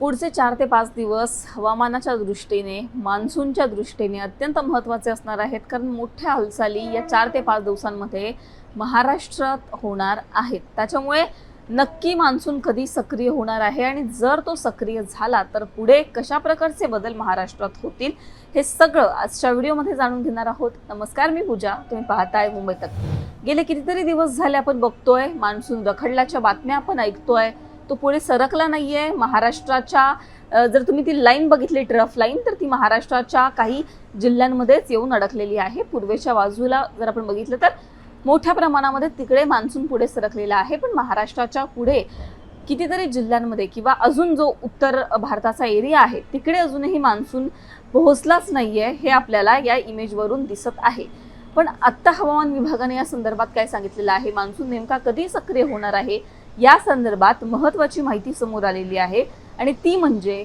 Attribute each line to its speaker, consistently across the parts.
Speaker 1: पुढचे चार ते पाच दिवस हवामानाच्या दृष्टीने मान्सूनच्या दृष्टीने अत्यंत महत्त्वाचे असणार आहेत. कारण मोठ्या हालचाली या चार ते पाच दिवसांमध्ये महाराष्ट्रात होणार आहेत. त्याच्यामुळे नक्की मान्सून कधी सक्रिय होणार आहे आणि जर तो सक्रिय झाला तर पुढे कशा प्रकारचे बदल महाराष्ट्रात होतील हे सगळं आजच्या व्हिडिओमध्ये जाणून घेणार आहोत. नमस्कार मी पूजा. तुम्ही पाहताय मुंबई तक. गेले कितीतरी दिवस झाले आपण बघतोय मान्सून रखडल्याच्या बातम्या आपण ऐकतोय. तो पुढे सरकला नाही आहे महाराष्ट्राच्या जर तुम्ही ती लाईन बघितली ट्रफ लाईन तर ती महाराष्ट्राच्या काही जिल्ह्यांमध्येच येऊन अडकलेली आहे. पूर्वेच्या बाजूला जर आपण बघितलं तर मोठ्या प्रमाणामध्ये तिकडे मान्सून पुढे सरकलेला आहे. पण महाराष्ट्राच्या पुढे कितीतरी जिल्ह्यांमध्ये किंवा अजून जो उत्तर भारताचा एरिया आहे तिकडे अजूनही मान्सून पोहोचलाच नाही आहे हे आपल्याला या इमेजवरून दिसत आहे. पण आत्ता हवामान विभागाने या संदर्भात काय सांगितलेलं आहे? मान्सून नेमका कधी सक्रिय होणार आहे? या संदर्भात महत्त्वाची माहिती समोर आलेली आहे. आणि ती म्हणजे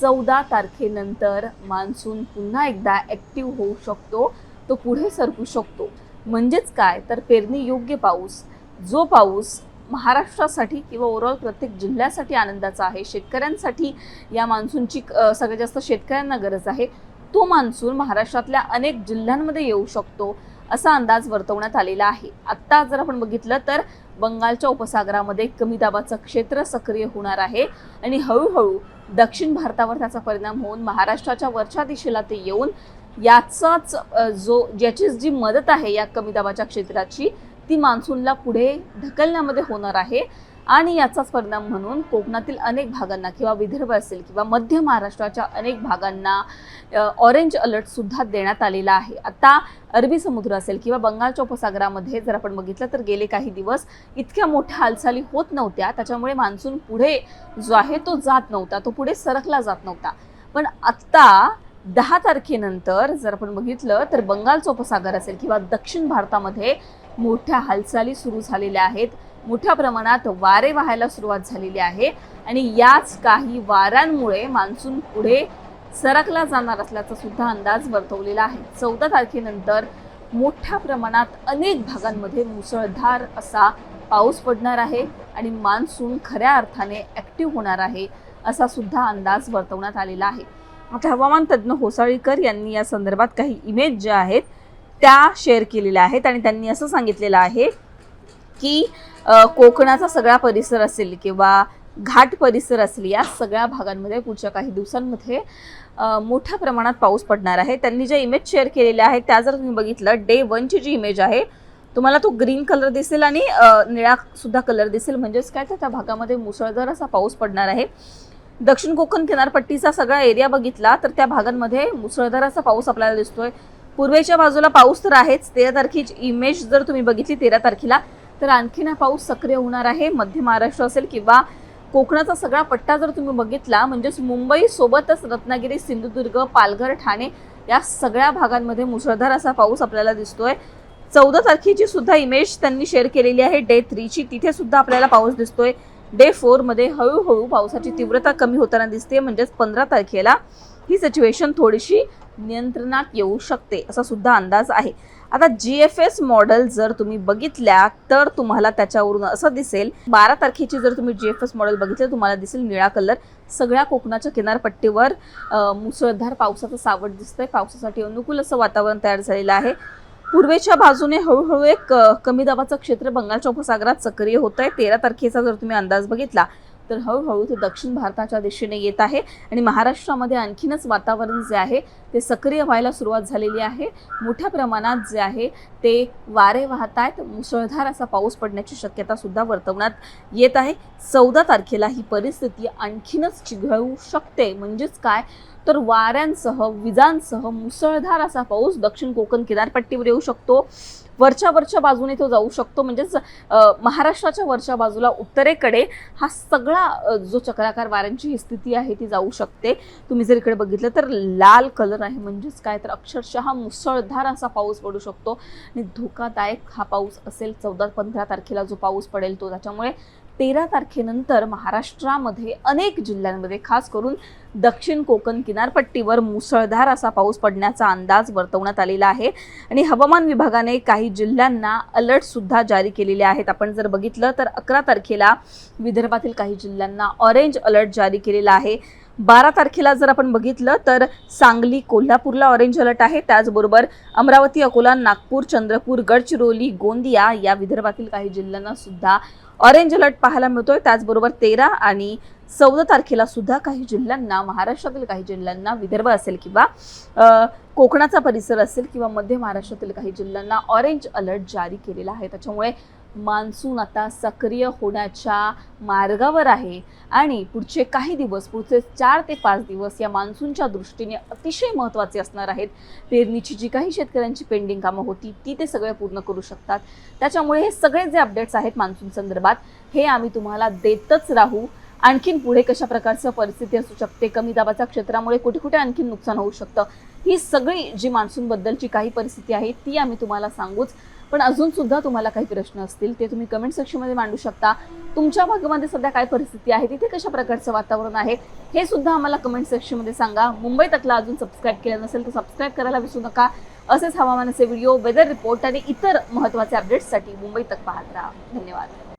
Speaker 1: चौदा तारखेनंतर मान्सून पुन्हा एकदा ॲक्टिव्ह होऊ शकतो तो पुढे सरकू शकतो. म्हणजेच काय? तर पेरणी योग्य पाऊस जो पाऊस महाराष्ट्रासाठी किंवा ओव्हरऑल प्रत्येक जिल्ह्यासाठी आनंदाचा आहे शेतकऱ्यांसाठी या मान्सूनची सगळ्यात जास्त शेतकऱ्यांना गरज आहे तो मान्सून महाराष्ट्रातल्या अनेक जिल्ह्यांमध्ये येऊ शकतो. असा अंदाज वर्तवण्यात आलेला आहे. आत्ता जर आपण बघितलं तर बंगालच्या उपसागरामध्ये कमी दाबाचं क्षेत्र सक्रिय होणार आहे आणि हळूहळू दक्षिण भारतावर त्याचा परिणाम होऊन महाराष्ट्राच्या वरच्या दिशेला ते येऊन याचाच जो ज्याची जी मदत आहे या कमी दाबाच्या क्षेत्राची ती मान्सूनला पुढे ढकलण्यामध्ये होणार आहे. आणि याचाच परिणाम म्हणून कोकणातील अनेक भागांना किंवा विदर्भ असेल किंवा मध्य महाराष्ट्राच्या अनेक भागांना ऑरेंज अलर्ट सुद्धा देण्यात आलेला आहे. आता अरबी समुद्र असेल किंवा बंगालच्या उपसागरामध्ये जर आपण बघितलं तर गेले काही दिवस इतक्या मोठ्या हालचाली होत नव्हत्या. त्याच्यामुळे मान्सून पुढे जो आहे तो जात नव्हता तो पुढे सरकला जात नव्हता. पण आत्ता दहा तारखेनंतर जर आपण बघितलं तर बंगालचा उपसागर असेल किंवा दक्षिण भारतामध्ये मोठ्या हालचाली सुरू झालेल्या आहेत. मोठ्या प्रमाणात वारे वाहायला सुरुवात झालेली आहे आणि याच काही वाऱ्यांमुळे मान्सून पुढे सरकला जाणार असल्याचा सुद्धा अंदाज वर्तवलेला आहे. चौदा तारखेनंतर मोठ्या प्रमाणात अनेक भागांमध्ये मुसळधार असा पाऊस पडणार आहे आणि मान्सून खऱ्या अर्थाने ॲक्टिव्ह होणार आहे असा सुद्धा अंदाज वर्तवण्यात आलेला आहे. आता हवामान तज्ज्ञ होसाळीकर यांनी या संदर्भात काही इमेज ज्या आहेत त्या शेअर केलेल्या आहेत आणि त्यांनी असं सांगितलेलं आहे की कोकणाचा सगळा परिसर असेल किंवा घाट परिसर असेल या सगळ्या भागांमध्ये पुढच्या काही दिवसांमध्ये मोठ्या प्रमाणात पाऊस पडणार आहे. त्यांनी ज्या इमेज शेअर केलेल्या आहेत त्या जर तुम्ही बघितलं डे वनची जी इमेज आहे तुम्हाला तो ग्रीन कलर दिसेल आणि निळा सुद्धा कलर दिसेल. म्हणजेच काय? तर त्या भागामध्ये मुसळधार असा पाऊस पडणार आहे. दक्षिण कोकण किनारपट्टीचा सगळा एरिया बघितला तर त्या भागांमध्ये मुसळधार असा पाऊस आपल्याला दिसतोय. पूर्वेच्या बाजूला पाऊस तर आहेच. तेरा तारखेची इमेज जर तुम्ही बघितली तेरा तारखेला तर आणखीन हा पाऊस सक्रिय होणार आहे. मध्य महाराष्ट्र असेल किंवा कोकणाचा सगळा पट्टा जर तुम्ही बघितला म्हणजेच मुंबई सोबतच रत्नागिरी सिंधुदुर्ग पालघर ठाणे या सगळ्या भागांमध्ये मुसळधार असा पाऊस आपल्याला दिसतोय. चौदा तारखेची सुद्धा इमेज त्यांनी शेअर केलेली आहे. डे थ्रीची तिथे सुद्धा आपल्याला पाऊस दिसतोय. डे फोरमध्ये हळूहळू पावसाची तीव्रता कमी होताना दिसते म्हणजेच पंधरा तारखेला ही सिच्युएशन थोडीशी नियंत्रणात येऊ शकते असा सुद्धा अंदाज आहे. आता जी एफ एस मॉडेल जर तुम्ही बघितल्या तर तुम्हाला त्याच्यावरून असं दिसेल बारा तारखेची जर तुम्ही जी एफ एस मॉडेल बघितलं तुम्हाला दिसेल निळा कलर सगळ्या कोकणाच्या किनारपट्टीवर मुसळधार पावसाचं सावट दिसतंय. पावसासाठी अनुकूल असं वातावरण तयार झालेलं आहे. पूर्वेच्या बाजूने हळूहळू एक कमी दाबाचं क्षेत्र बंगालच्या उपसागरात सक्रिय होत आहे तेरा तारखेचा जर तुम्ही अंदाज बघितला तर हळूहळू ते दक्षिण भारताच्या दिशेने येत आहे आणि महाराष्ट्रामध्ये आणखीनच वातावरण जे आहे ते सक्रिय व्हायला सुरुवात झालेली आहे. मोठ्या प्रमाणात जे आहे ते वारे वाहत आहेत. मुसळधार असा पाऊस पडण्याची शक्यता सुद्धा वर्तवण्यात येत आहे. चौदा तारखेला ही परिस्थिती आणखीनच चिघळू शकते. म्हणजेच काय? तर वाऱ्यांसह विजांसह मुसळधार असा पाऊस दक्षिण कोकण किनारपट्टीवर येऊ शकतो. वरच्या वरच्या बाजूने तो जाऊ शकतो. म्हणजेच महाराष्ट्राच्या वरच्या बाजूला उत्तरेकडे हा सगळा जो चक्राकार वाऱ्यांची ही स्थिती आहे ती जाऊ शकते. तुम्ही जर इकडे बघितलं तर लाल कलर आहे. म्हणजेच काय तर अक्षरशः मुसळधार असा पाऊस पडू शकतो. आणि धोकादायक हा पाऊस असेल चौदा पंधरा तारखेला जो पाऊस पडेल तो त्याच्यामुळे तेरा तारखेनंतर महाराष्ट्रामध्ये अनेक जिल्ह्यांमध्ये खास करून दक्षिण कोकण किनारपट्टीवर मुसळधार असा पाऊस पडण्याचा अंदाज वर्तवण्यात आलेला आहे. आणि हवामान विभागाने काही जिल्ह्यांना अलर्ट सुद्धा जारी केलेले आहेत. आपण जर बघितलं तर अकरा तारखेला विदर्भातील काही जिल्ह्यांना ऑरेंज अलर्ट जारी केलेला आहे. बारा तारखेला जर आपण बघितलं तर सांगली कोल्हापूरला ऑरेंज अलर्ट आहे. त्याचबरोबर अमरावती अकोला नागपूर चंद्रपूर गडचिरोली गोंदिया या विदर्भातील काही जिल्ह्यांना सुद्धा ऑरेंज अलर्ट पाहायला मिळतोय. त्याचबरोबर तेरा आणि चौदा तारखेला सुद्धा काही जिल्ह्यांना महाराष्ट्रातील काही जिल्ह्यांना विदर्भ असेल किंवा कोकणाचा परिसर असेल किंवा मध्य महाराष्ट्रातील काही जिल्ह्यांना ऑरेंज अलर्ट जारी केलेला आहे. त्याच्यामुळे मान्सून आता सक्रिय होण्याच्या मार्गावर आहे. आणि पुढचे काही दिवस पुढचे चार ते पाच दिवस या मान्सूनच्या दृष्टीने अतिशय महत्त्वाचे असणार आहेत. पेरणीची जी काही शेतकऱ्यांची पेंडिंग कामं होती ती ते सगळे पूर्ण करू शकतात. त्याच्यामुळे हे सगळे जे अपडेट्स आहेत मान्सून संदर्भात हे आम्ही तुम्हाला देतच राहू. आणखीन पुढे कशा प्रकारचं परिस्थिती असू शकते? कमी दाबाच्या क्षेत्रामुळे कुठे कुठे आणखीन नुकसान होऊ शकतं? ही सगळी जी मान्सूनबद्दलची काही परिस्थिती आहे ती आम्ही तुम्हाला सांगूच. पण अजून सुद्धा तुम्हाला काही प्रश्न असतील ते तुम्ही कमेंट सेक्शनमध्ये मांडू शकता. तुमच्या भागामध्ये सध्या काय परिस्थिती आहे? तिथे कशा प्रकारचं वातावरण आहे? हे सुद्धा आम्हाला कमेंट सेक्शनमध्ये सांगा. मुंबई तकला अजून सबस्क्राईब केलं नसेल तर सबस्क्राईब करायला विसरू नका. असेच हवामानाचे व्हिडिओ वेदर रिपोर्ट आणि इतर महत्त्वाचे अपडेट्ससाठी मुंबई तक पाहत राहा. धन्यवाद.